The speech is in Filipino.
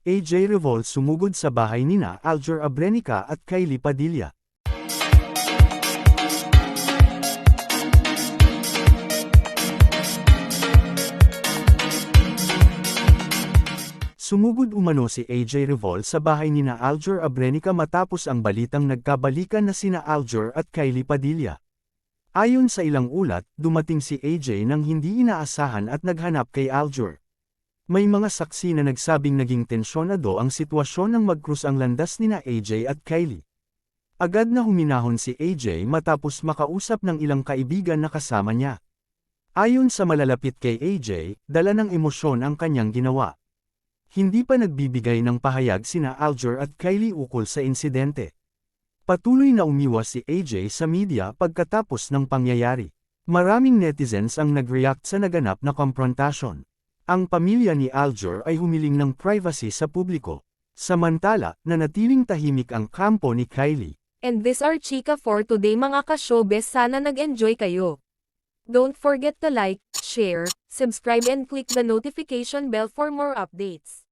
AJ Revol sumugod sa bahay nina Alger Abrenica at Kylie Padilla. Sumugod umano si AJ Revol sa bahay nina Alger Abrenica matapos ang balitang nagkabalikan na sina Alger at Kylie Padilla. Ayon sa ilang ulat, dumating si AJ nang hindi inaasahan at naghanap kay Alger. May mga saksi na nagsabing naging tensyonado ang sitwasyon nang magkrus ang landas nina AJ at Kylie. Agad na huminahon si AJ matapos makausap ng ilang kaibigan na kasama niya. Ayon sa malalapit kay AJ, dala ng emosyon ang kanyang ginawa. Hindi pa nagbibigay ng pahayag sina Alger at Kylie ukol sa insidente. Patuloy na umiwas si AJ sa media pagkatapos ng pangyayari. Maraming netizens ang nag-react sa naganap na komprontasyon. Ang pamilya ni Alger ay humiling ng privacy sa publiko. Samantala, nanatiling tahimik ang kampo ni Kylie. And this are Chika for today mga ka-showbiz sana nag-enjoy kayo. Don't forget to like, share, subscribe and click the notification bell for more updates.